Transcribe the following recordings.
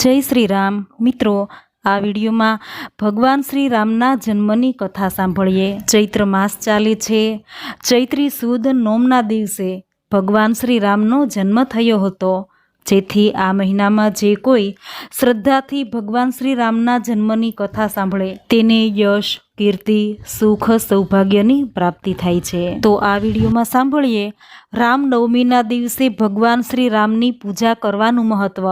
જય શ્રી રામ મિત્રો, આ વિડીયોમાં ભગવાન શ્રી રામના જન્મની કથા સાંભળીએ. ચૈત્ર માસ ચાલે છે. ચૈત્રી સુદ નોમના દિવસે ભગવાન શ્રી રામનો જન્મ થયો હતો. જેથી આ મહિનામાં જે કોઈ શ્રદ્ધાથી ભગવાન શ્રી રામના જન્મની કથા સાંભળે, તેને યશ, કીર્તિ, સુખ, સૌભાગ્યની પ્રાપ્તિ થાય છે. તો આ વિડીયોમાં સાંભળીએ, રામનવમીના દિવસે ભગવાન શ્રી રામની પૂજા કરવાનું મહત્ત્વ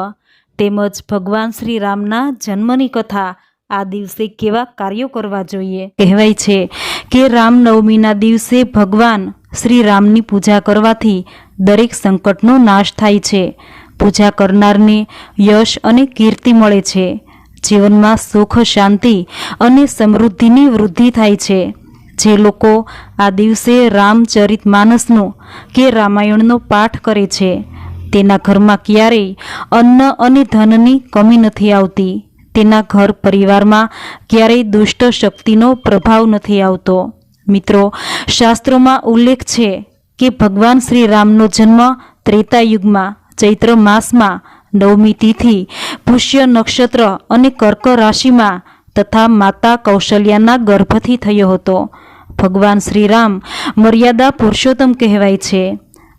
તેમજ ભગવાન શ્રી રામના જન્મની કથા આ દિવસે કેવા કાર્યો કરવા જોઈએ? કહેવાય છે કે રામનવમીના દિવસે ભગવાન શ્રી રામની પૂજા કરવાથી દરેક સંકટનો નાશ થાય છે. પૂજા કરનારને યશ અને કીર્તિ મળે છે. જીવનમાં સુખ, શાંતિ અને સમૃદ્ધિની વૃદ્ધિ થાય છે. જે લોકો આ દિવસે રામચરિત માનસનો કે રામાયણનો પાઠ કરે છે તેના ઘરમાં ક્યારેય અન્ન અને ધનની કમી નથી આવતી. તેના ઘર પરિવારમાં ક્યારેય દુષ્ટ શક્તિનો પ્રભાવ નથી આવતો. મિત્રો, શાસ્ત્રોમાં ઉલ્લેખ છે કે ભગવાન શ્રી રામનો જન્મ ત્રેતાયુગમાં, ચૈત્ર માસમાં, નવમી તિથિ, પુષ્ય નક્ષત્ર અને કર્ક રાશિમાં તથા માતા કૌશલ્યાના ગર્ભથી થયો હતો. ભગવાન શ્રી રામ મર્યાદા પુરુષોત્તમ કહેવાય છે.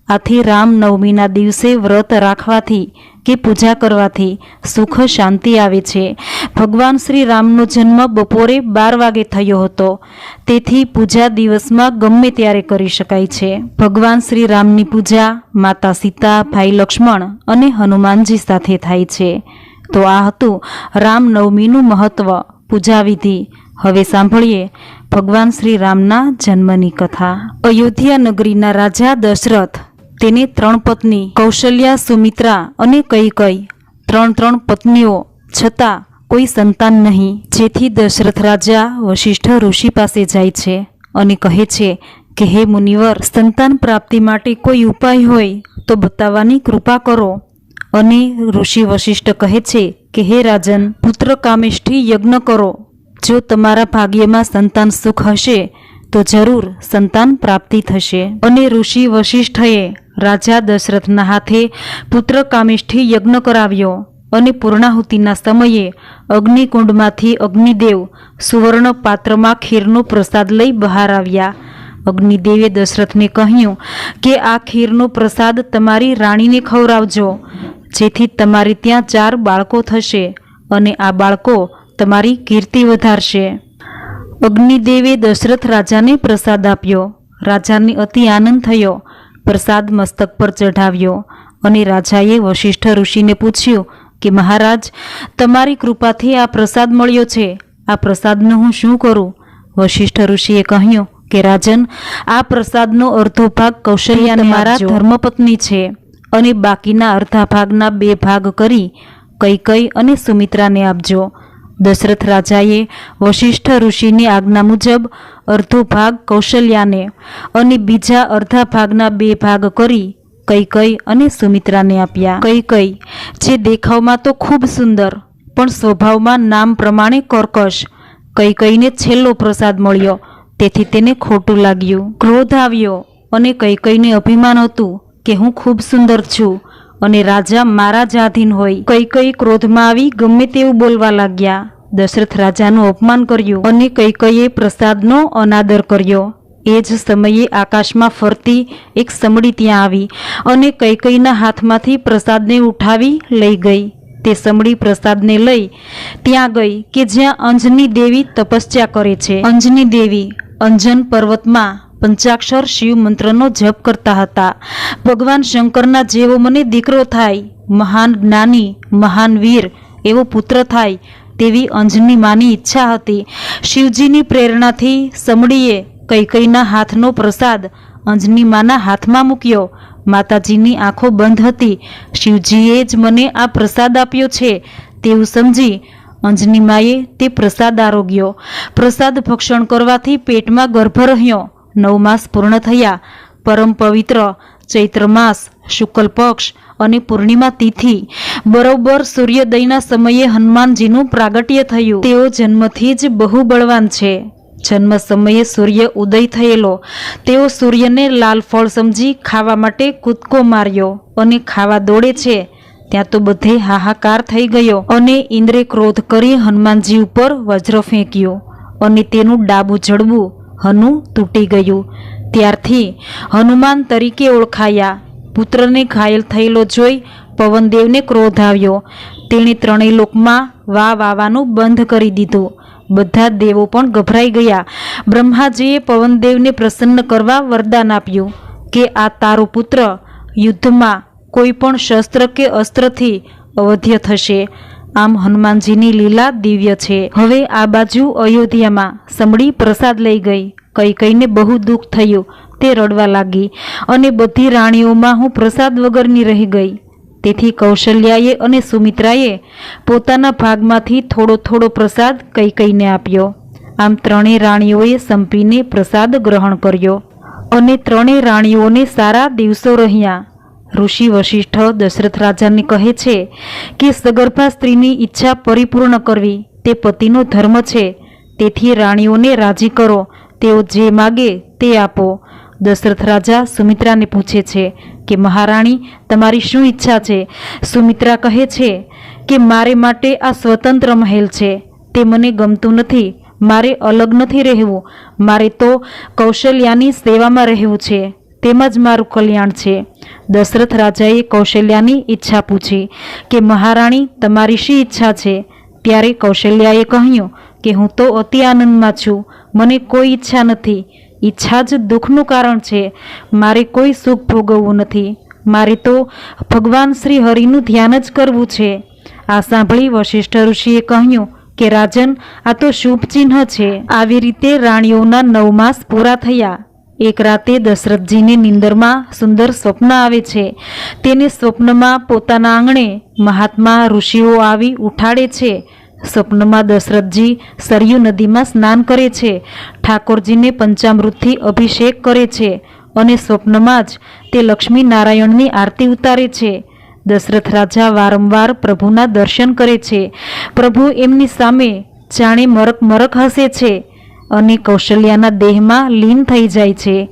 આથી રામનવમીના દિવસે વ્રત રાખવાથી કે પૂજા કરવાથી સુખ શાંતિ આવે છે. ભગવાન શ્રી રામનો જન્મ બપોરે બાર વાગે થયો હતો. તેથી પૂજા દિવસમાં ગમે ત્યારે કરી શકાય છે. ભગવાન શ્રી રામની પૂજા માતા સીતા, ભાઈ લક્ષ્મણ અને હનુમાનજી સાથે થાય છે. તો આ હતું રામનવમીનું મહત્વ પૂજા વિધિ. હવે સાંભળીએ ભગવાન શ્રી રામના જન્મની કથા. અયોધ્યા નગરીના રાજા દશરથ તેને ત્રણ પત્ની, કૌશલ્યા, સુમિત્રા અને કઈ કઈ. ત્રણ ત્રણ પત્નીઓ, છતાં કોઈ સંતાન નહીં, જેથી દશરથ રાજા વશિષ્ઠ ઋષિ પાસે જાય છે અને કહે છે કે, હે મુનિવર, સંતાન પ્રાપ્તિ માટે કોઈ ઉપાય હોય તો બતાવવાની કૃપા કરો. અને ઋષિ વશિષ્ઠ કહે છે કે, હે રાજન, પુત્ર કામેષ્ઠી યજ્ઞ કરો. જો તમારા ભાગ્યમાં સંતાન સુખ હશે, તો જરૂર સંતાન પ્રાપ્તિ થશે. અને ઋષિ વશિષ્ઠએ રાજા દશરથના હાથે પુત્ર કામિષ્ઠી યજ્ઞ કરાવ્યો અને પૂર્ણાહુતિના સમયે અગ્નિકુંડમાંથી અગ્નિદેવ સુવર્ણ પાત્રમાં ખીરનો પ્રસાદ લઈ બહાર આવ્યા. અગ્નિદેવે દશરથને કહ્યું કે, આ ખીરનો પ્રસાદ તમારી રાણીને ખવડાવજો, જેથી તમારે ત્યાં ચાર બાળકો થશે અને આ બાળકો તમારી કીર્તિ વધારશે. અગ્નિદેવે દશરથ રાજાને પ્રસાદ આપ્યો. રાજાને અતિ આનંદ થયો પ્રસાદ મસ્તક પર ચઢાવ્યો અને રાજાએ વશિષ્ઠ ઋષિને પૂછ્યું કે મહારાજ તમારી કૃપાથી આ પ્રસાદ મળ્યો છે. આ પ્રસાદનું હું શું કરું? વશિષ્ઠ ઋષિએ કહ્યું કે રાજન આ પ્રસાદનો અડધો ભાગ કૌશલ્યા મારા ધર્મપત્ની છે અને બાકીના અડધા ભાગના બે ભાગ કરી કઈ કઈ અને સુમિત્રાને આપજો. દશરથ રાજાએ વશિષ્ઠ ઋષિની આજ્ઞા મુજબ અર્ધો ભાગ કૌશલ્યાને અને બીજા અર્ધા ભાગના બે ભાગ કરી કઈ કઈ અને સુમિત્રાને આપ્યા. કઈ કઈ જે દેખાવમાં તો ખૂબ સુંદર, પણ સ્વભાવમાં નામ પ્રમાણે કર્કશ. કઈ કઈને છેલ્લો પ્રસાદ મળ્યો, તેથી તેને ખોટું લાગ્યું. ક્રોધ આવ્યો અને કઈ કઈને અભિમાન હતું કે હું ખૂબ સુંદર છું અને રાજા મારા હોય. કઈ કઈ ક્રોધમાં આવી ગમે તેવું બોલવા લાગ્યા. દશરથ રાજાનું અપમાન કર્યું અને કઈ કઈએ પ્રસાદનો અનાદર કર્યો. એ જ સમયે આકાશમાં ફરતી એક સમડી ત્યાં આવી અને કઈ કઈના હાથમાંથી પ્રસાદને ઉઠાવી લઈ ગઈ. તે સમડી પ્રસાદને લઈ ત્યાં ગઈ કે જ્યાં અંજની દેવી તપસ્યા કરે છે. અંજની દેવી અંજન પર્વતમાં પંચાક્ષર શિવ મંત્રનો જપ કરતા હતા. ભગવાન શંકરના જેવો મને દીકરો થાય, મહાન જ્ઞાની, મહાન વીર એવો પુત્ર થાય તેવી અંજની માની ઈચ્છા હતી. શિવજીની પ્રેરણાથી સમડીએ કૈકૈના હાથનો પ્રસાદ અંજની માના હાથમાં મૂક્યો. માતાજીની આંખો બંધ હતી. શિવજીએ જ મને આ પ્રસાદ આપ્યો છે તેવું સમજી અંજની માએ તે પ્રસાદ આરોગ્યો. પ્રસાદ ભક્ષણ કરવાથી પેટમાં ગર્ભ રહ્યો. નવ માસ પૂર્ણ થયા. પરમ પવિત્ર, ચૈત્ર માસ, શુક્લ પક્ષ અને પૂર્ણિમા તિથિ. બરોબર સૂર્યોદયના સમયે હનુમાનજીનું પ્રાગટ્ય થયું. તેઓ જન્મથી જ બહુ બળવાન છે. જન્મ સમયે સૂર્ય ઉદય થયેલો. તેઓ સૂર્યને લાલ ફળ સમજી ખાવા માટે કૂદકો માર્યો અને ખાવા દોડે છે. ત્યાં તો બધે હાહાકાર થઈ ગયો અને ઇન્દ્રે ક્રોધ કરી હનુમાનજી ઉપર વજ્ર ફેંક્યો અને તેનું ડાબું જડબું હનુ તૂટી ગયું. ત્યારથી હનુમાન તરીકે ઓળખાયા. પુત્રને ઘાયલ થયેલો જોઈ પવનદેવને ક્રોધ આવ્યો. તેણે ત્રણેય લોકમાં વા વાવાનું બંધ કરી દીધું. બધા દેવો પણ ગભરાઈ ગયા. બ્રહ્માજીએ પવનદેવને પ્રસન્ન કરવા વરદાન આપ્યું કે આ તારો પુત્ર યુદ્ધમાં કોઈ પણ શસ્ત્ર કે અસ્ત્રથી અવધ્ય થશે. આમ હનુમાનજીની લીલા દિવ્ય છે. હવે આ બાજુ અયોધ્યામાં સમડી પ્રસાદ લઈ ગઈ. કઈ કઈને બહુ દુઃખ થયું. તે રડવા લાગી. અને બધી રાણીઓમાં હું પ્રસાદ વગરની રહી ગઈ. તેથી કૌશલ્યાએ અને સુમિત્રાએ પોતાના ભાગમાંથી થોડો થોડો પ્રસાદ કઈ કઈને આપ્યો. આમ ત્રણેય રાણીઓએ સંપીને પ્રસાદ ગ્રહણ કર્યો. અને ત્રણેય રાણીઓને સારા દિવસો રહ્યા. ઋષિ વશિષ્ઠ દશરથ રાજાને કહે છે કે સગર્ભા સ્ત્રીની ઈચ્છા પરિપૂર્ણ કરવી તે પતિનો ધર્મ છે. તેથી રાણીઓને રાજી કરો. તેઓ જે માગે તે આપો. દશરથ રાજા સુમિત્રાને પૂછે છે કે, મહારાણી, તમારી શું ઈચ્છા છે? સુમિત્રા કહે છે કે, મારે માટે આ સ્વતંત્ર મહેલ છે. તે મને ગમતું નથી. મારે અલગ નથી રહેવું. મારે તો કૌશલ્યાની સેવામાં રહેવું છે. તેમાં જ મારું કલ્યાણ છે. દશરથ રાજાએ કૌશલ્યાની ઈચ્છા પૂછી કે, મહારાણી, તમારી શી ઈચ્છા છે? ત્યારે કૌશલ્યાએ કહ્યું કે, હું તો અતિ આનંદમાં છું. મને કોઈ ઈચ્છા નથી. ઈચ્છા જ દુઃખનું કારણ છે. મારે કોઈ સુખ ભોગવવું નથી. મારે તો ભગવાન શ્રી હરિનું ધ્યાન જ કરવું છે. આ સાંભળી વશિષ્ઠ ઋષિએ કહ્યું કે, રાજન, આ તો શુભ ચિહ્ન છે. આવી રીતે રાણીઓના નવ માસ પૂરા થયા. એક રાતે દશરથજીને નિંદરમાં સુંદર સ્વપ્ન આવે છે. તેને સ્વપ્નમાં પોતાના આંગણે મહાત્મા ઋષિઓ આવી ઉઠાડે છે. સ્વપ્નમાં દશરથજી સરયુ નદીમાં સ્નાન કરે છે. ઠાકોરજીને પંચામૃતથી અભિષેક કરે છે અને સ્વપ્નમાં જ તે લક્ષ્મી નારાયણની આરતી ઉતારે છે. દશરથ રાજા વારંવાર પ્રભુના દર્શન કરે છે. પ્રભુ એમની સામે જાણે મરક મરક હસે છે. અને કૌશલ્યાના દેહમાં લીન થઈ જાય છે.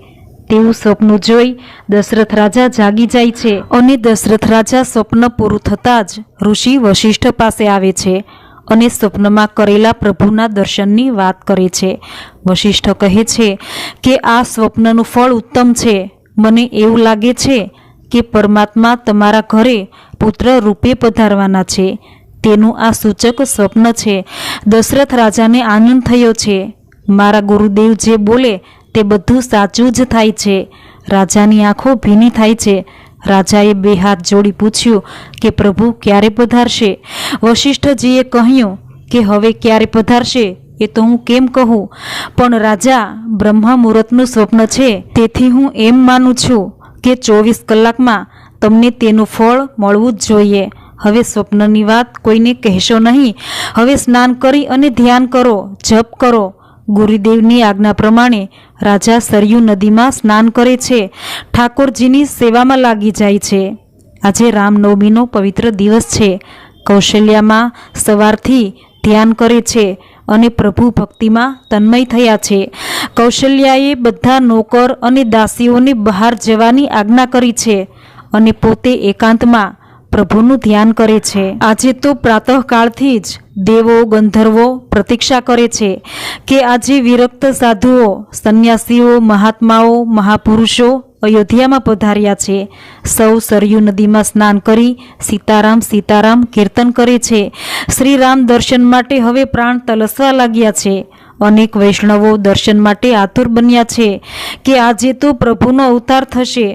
તેવું સ્વપ્ન જોઈ દશરથ રાજા જાગી જાય છે અને દશરથ રાજા સ્વપ્ન પૂરું થતાં જ ઋષિ વશિષ્ઠ પાસે આવે છે અને સ્વપ્નમાં કરેલા પ્રભુના દર્શનની વાત કરે છે. વશિષ્ઠ કહે છે કે, આ સ્વપ્નનું ફળ ઉત્તમ છે. મને એવું લાગે છે કે પરમાત્મા તમારા ઘરે પુત્ર રૂપે પધારવાના છે. તેનું આ સૂચક સ્વપ્ન છે. દશરથ રાજાને આનંદ થયો છે. મારા ગુરુદેવ જે બોલે તે બધું સાચું જ થાય છે. રાજાની આંખો ભીની થાય છે. રાજાએ બે હાથ જોડી પૂછ્યું કે પ્રભુ ક્યારે પધારશે? વશિષ્ઠજીએ કહ્યું કે હવે ક્યારે પધારશે એ તો હું કેમ કહું? પણ રાજા બ્રહ્મા મુહૂર્તનું સ્વપ્ન છે. તેથી હું એમ માનું છું કે ચોવીસ કલાકમાં તમને તેનું ફળ મળવું જ જોઈએ. હવે સ્વપ્નની વાત કોઈને કહેશો નહીં. હવે સ્નાન કરી અને ધ્યાન કરો, જપ કરો. ગુરુદેવની આજ્ઞા પ્રમાણે રાજા સરયુ નદીમાં સ્નાન કરે છે. ઠાકોરજીની સેવામાં લાગી જાય છે. આજે રામનવમીનો પવિત્ર દિવસ છે. કૌશલ્યામાં સવારથી ધ્યાન કરે છે અને પ્રભુ ભક્તિમાં તન્મય થયા છે. કૌશલ્યાએ બધા નોકર અને દાસીઓને બહાર જવાની આજ્ઞા કરી છે અને પોતે એકાંતમાં પ્રભુનું ધ્યાન કરે છે. આજે તો પ્રાતઃકાળથી જ દેવો, ગંધર્વો પ્રતીક્ષા કરે છે કે આજે વિરક્ત સાધુઓ, સંન્યાસીઓ, મહાત્માઓ, મહાપુરુષો અયોધ્યામાં પધાર્યા છે. સૌ સરયુ નદીમાં સ્નાન કરી સીતારામ સીતારામ કીર્તન કરે છે. શ્રીરામ દર્શન માટે હવે પ્રાણ તલસવા લાગ્યા છે. અનેક વૈષ્ણવો દર્શન માટે આતુર બન્યા છે કે આજે તો પ્રભુનો અવતાર થશે.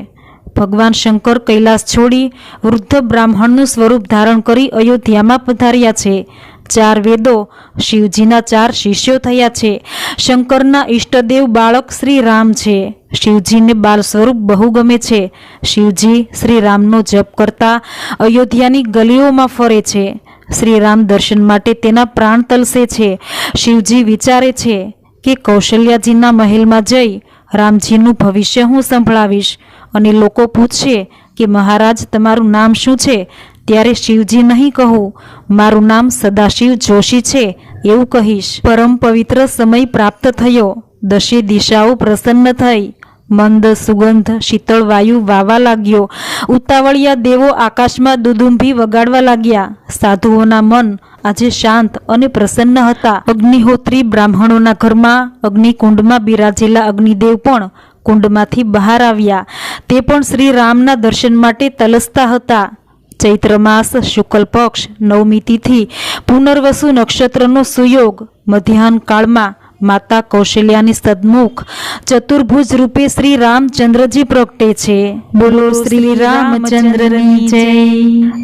ભગવાન શંકર કૈલાસ છોડી વૃદ્ધ બ્રાહ્મણનું સ્વરૂપ ધારણ કરી અયોધ્યામાં પધાર્યા છે. ચાર વેદો શિવજીના ચાર શિષ્યો થયા છે. શંકરના ઈષ્ટદેવ બાળક શ્રી રામ છે. શિવજીને બાળ સ્વરૂપ બહુ ગમે છે. શિવજી શ્રી રામનો જપ કરતા અયોધ્યાની ગલીઓમાં ફરે છે. શ્રી રામ દર્શન માટે તેના પ્રાણ તલસે છે. શિવજી વિચારે છે કે કૌશલ્યાજીના મહેલમાં જઈ રામજીનું ભવિષ્ય હું સંભળાવીશ. અને લોકો પૂછશે કે મહારાજ, તમારું નામ શું છે? ત્યારે શિવજી નહીં કહું, મારું નામ સદાશિવ જોશી છે, એવું કહીશ. પરમ પવિત્ર સમય પ્રાપ્ત થયો. દશે દિશાઓ પ્રસન્ન થઈ. મંદ, સુગંધ, શીતળ વાયુ વાવા લાગ્યો. ઉતાવળિયા દેવો આકાશમાં દુદુંભી વગાડવા લાગ્યા. સાધુઓના મન આજે શાંત અને પ્રસન્ન હતા. અગ્નિહોત્રી બ્રાહ્મણોના ઘરમાં, અગ્નિકુંડમાં બિરાજેલા અગ્નિદેવ પણ કુંડમાંથી બહાર આવ્યા. તે પણ શ્રી રામના દર્શન માટે તલસતા હતા. ચૈત્ર માસ, શુક્લ પક્ષ, નવમી તિથિ, પુનર્વસુ નક્ષત્રનો સુયોગ, મધ્યાહન કાળમાં માતા કૌશલ્યાની સદમુખ, ચતુર્ભુજ રૂપે શ્રી રામચંદ્રજી પ્રગટે છે. બોલો શ્રી રામચંદ્રની જય.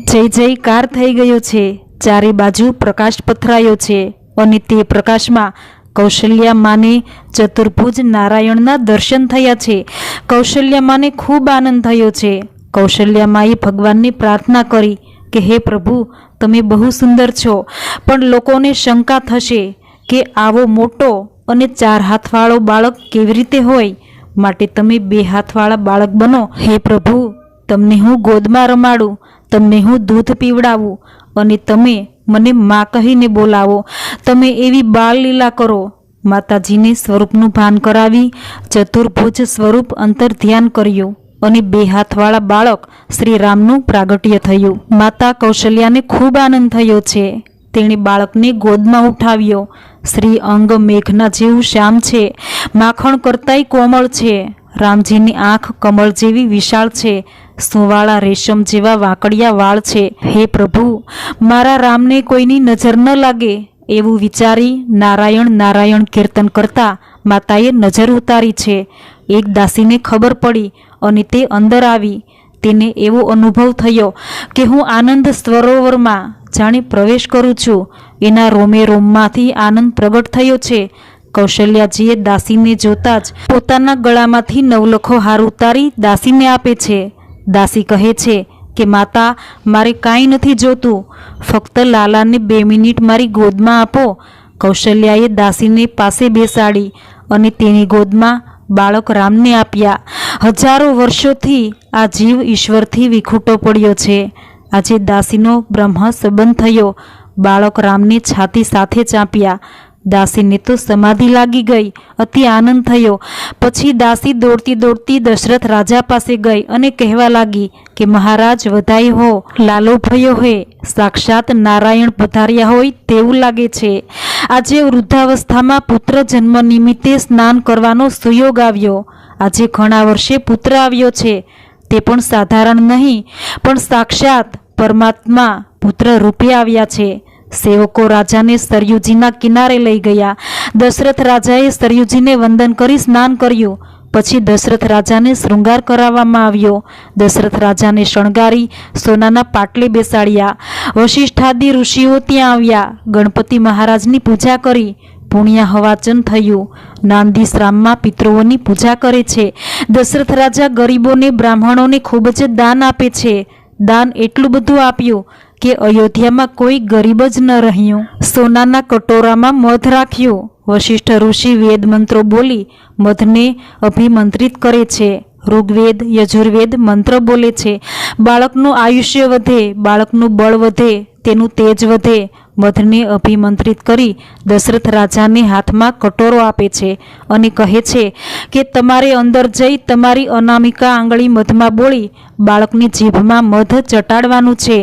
જય જયકાર થઈ ગયો છે. ચારે બાજુ પ્રકાશ પથરાયો છે અને તે પ્રકાશમાં કૌશલ્યા માને ચતુર્ભુજ નારાયણના દર્શન થયા છે. કૌશલ્યા માને ખૂબ આનંદ થયો છે. કૌશલ્યા માએ ભગવાનને પ્રાર્થના કરી કે, હે પ્રભુ, તમે બહુ સુંદર છો. પણ લોકોને શંકા થશે કે, આવો મોટો અને ચાર હાથવાળો બાળક કેવી રીતે હોય? માટે તમે બે હાથવાળા બાળક બનો. હે પ્રભુ, તમને હું ગોદમાં રમાડું, તમને હું દૂધ પીવડાવું અને તમે મને મા કહીને બોલાવો. તમે એવી બાળ લીલા કરો. માતાજીને સ્વરૂપનું ભાન કરાવી, ચતુર્ભુજ સ્વરૂપ અંતર ધ્યાન કર્યું અને બે હાથવાળા બાળક શ્રી રામનું પ્રાગટ્ય થયું. માતા કૌશલ્યાને ખૂબ આનંદ થયો છે. તેણે બાળકને ગોદમાં ઉઠાવ્યો. શ્રી અંગ મેઘના જેવું શ્યામ છે. માખણ કરતાંય કોમળ છે. રામજીની આંખ કમળ જેવી વિશાળ છે. સુવાળા રેશમ જેવા વાંકડિયા વાળ છે. હે પ્રભુ, મારા રામને કોઈની નજર ન લાગે. એવું વિચારી નારાયણ નારાયણ કીર્તન કરતા માતાએ નજર ઉતારી છે. એક દાસીને ખબર પડી અને તે અંદર આવી. તેને એવો અનુભવ થયો કે હું આનંદ સરોવરમાં જાણે પ્રવેશ કરું છું. એના રોમે રોમમાંથી આનંદ પ્રગટ થયો છે. કૌશલ્યાજીએ દાસીને જોતા જ પોતાના ગળામાંથી નવલખો હાર ઉતારી દાસીને આપે છે. દાસી કહે છે કે, માતા, મારે કાંઈ નથી જોતું. ફક્ત લાલાને બે મિનિટ મારી ગોદમાં આપો. કૌશલ્યાએ દાસીને પાસે બેસાડી અને તેની ગોદમાં બાળક રામને આપ્યા. હજારો વર્ષોથી આ જીવ ઈશ્વરથી વિખૂટો પડ્યો છે. આજે દાસીનો બ્રહ્મ સંબંધ થયો. બાળક રામને છાતી સાથે ચાંપ્યા. દાસીને તો સમાધિ લાગી ગઈ, અતિ આનંદ થયો. પછી દાસી દોડતી દોડતી દશરથ રાજા પાસે ગઈ અને કહેવા લાગી કે, મહારાજ, વધાઈ હો, લાલો ભયો હે. સાક્ષાત નારાયણ પધાર્યા હોય તેવું લાગે છે. આજે વૃદ્ધાવસ્થામાં પુત્ર જન્મ નિમિત્તે સ્નાન કરવાનો સુયોગ આવ્યો. આજે ઘણા વર્ષે પુત્ર આવ્યો છે. તે પણ સાધારણ નહીં, પણ સાક્ષાત પરમાત્મા પુત્ર રૂપે આવ્યા છે. સેવકો રાજાને સરયુજીના કિનારે લઈ ગયા. દશરથ રાજાએ સરયુજીને વંદન કરી સ્નાન કર્યું. પછી દશરથ રાજાને શૃંગાર કરાવવામાં આવ્યો. દશરથ રાજાને શણગારી સોનાના પાટલે બેસાડ્યા. વશિષ્ઠાદિ ઋષિઓ ત્યાં આવ્યા. ગણપતિ મહારાજની પૂજા કરી. પુણ્યા હવાચન થયું. નાંદીશ્રામમાં પિતૃઓની પૂજા કરે છે. દશરથ રાજા ગરીબોને, બ્રાહ્મણોને ખૂબ જ દાન આપે છે. દાન એટલું બધું આપ્યું કે અયોધ્યામાં કોઈ ગરીબ જ ન રહ્યું. સોનાના કટોરામાં મધ રાખ્યું. વશિષ્ઠ ઋષિ વેદ મંત્રો બોલી, મધને અભિમંત્રિત કરે છે. ઋગ્વેદ, યજુર્વેદ મંત્ર બોલે છે. બાળકનું આયુષ્ય વધે, બાળકનું બળ વધે, તેનું તેજ વધે મધને અભિમંત્રિત કરી દશરથ રાજાને હાથમાં કટોરો આપે છે અને કહે છે કે તમારે અંદર જઈ તમારી અનામિકા આંગળી મધમાં બોળી બાળકની જીભમાં મધ ચટાડવાનું છે.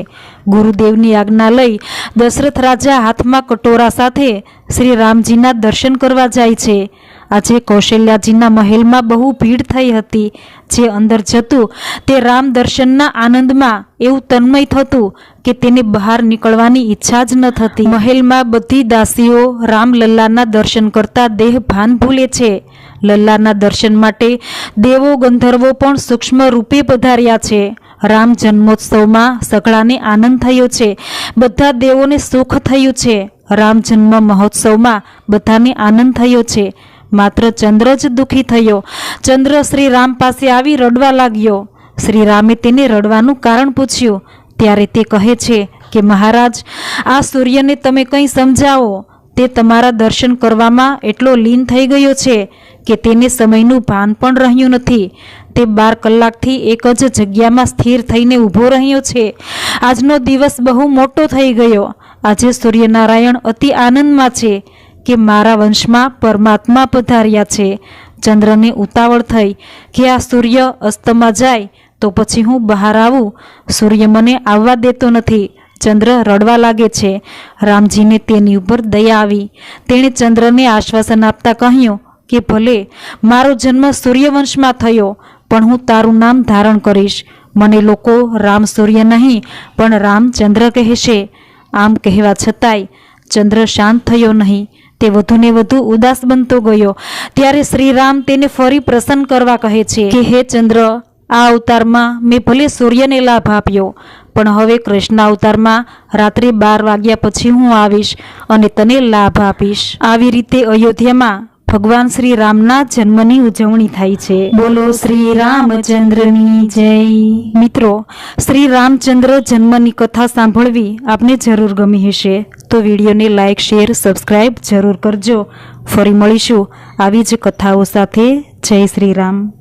ગુરુદેવની આજ્ઞા લઈ દશરથ રાજા હાથમાં કટોરા સાથે શ્રી રામજીના દર્શન કરવા જાય છે. આજે કૌશલ્યાજીના મહેલમાં બહુ ભીડ થઈ હતી. જે અંદર જતું તે રામ દર્શનના આનંદમાં એવું તન્મય થતું કે તેને બહાર નીકળવાની ઈચ્છા જ ન થતી. મહેલમાં બધી દાસીઓ રામલલ્લાના દર્શન કરતા દેહ ભાન ભૂલે છે. લલ્લાના દર્શન માટે દેવો ગંધર્વો પણ સૂક્ષ્મ રૂપે પધાર્યા છે. રામ જન્મોત્સવમાં સઘળાને આનંદ થયો છે. બધા દેવોને સુખ થયું છે. રામ જન્મ મહોત્સવમાં બધાને આનંદ થયો છે. માત્ર ચંદ્ર જ દુઃખી થયો. ચંદ્ર શ્રી રામ પાસે આવી રડવા લાગ્યો. શ્રી રામે તેને રડવાનું કારણ પૂછ્યું. ત્યારે તે કહે છે કે, મહારાજ, આ સૂર્યને તમે કંઈ સમજાવો. તે તમારા દર્શન કરવામાં એટલો લીન થઈ ગયો છે કે તેને સમયનું ભાન પણ રહ્યું નથી. તે બાર કલાકથી એક જ જગ્યામાં સ્થિર થઈને ઊભો રહ્યો છે. આજનો દિવસ બહુ મોટો થઈ ગયો. આજે સૂર્યનારાયણ અતિ આનંદમાં છે. કે મારા વંશમાં પરમાત્મા પધાર્યા છે. ચંદ્રને ઉતાવળ થઈ કે આ સૂર્ય અસ્તમાં જાય તો પછી હું બહાર આવું. સૂર્ય મને આવવા દેતો નથી. ચંદ્ર રડવા લાગે છે. રામજીને તેની ઉપર દયા આવી. તેણે ચંદ્રને આશ્વાસન આપતા કહ્યું કે ભલે મારો જન્મ સૂર્યવંશમાં થયો, પણ હું તારું નામ ધારણ કરીશ. મને લોકો રામ સૂર્ય નહીં, પણ રામચંદ્ર કહેશે. આમ કહેવા છતાંય ચંદ્ર શાંત થયો નહીં. તે વધુને વધુ ઉદાસ બનતો ગયો. ત્યારે શ્રીરામ તેને ફરી પ્રસન્ન કરવા કહે છે કે, હે ચંદ્ર, આ અવતારમાં મેં ભલે સૂર્યને લાભ આપ્યો, પણ હવે કૃષ્ણ અવતારમાં રાત્રે બાર વાગ્યા પછી હું આવીશ અને તને લાભ આપીશ. આવી રીતે અયોધ્યામાં ભગવાન શ્રી રામના જન્મની ઉજવણી થાય છે. બોલો શ્રી રામચંદ્રની જય. મિત્રો, શ્રી રામચંદ્ર જન્મની કથા સાંભળવી આપને જરૂર ગમી હશે. તો વિડીયોને લાઇક શેર સબસ્ક્રાઈબ જરૂર કરજો. ફરી મળીશું આવી જ કથાઓ સાથે. જય શ્રી રામ.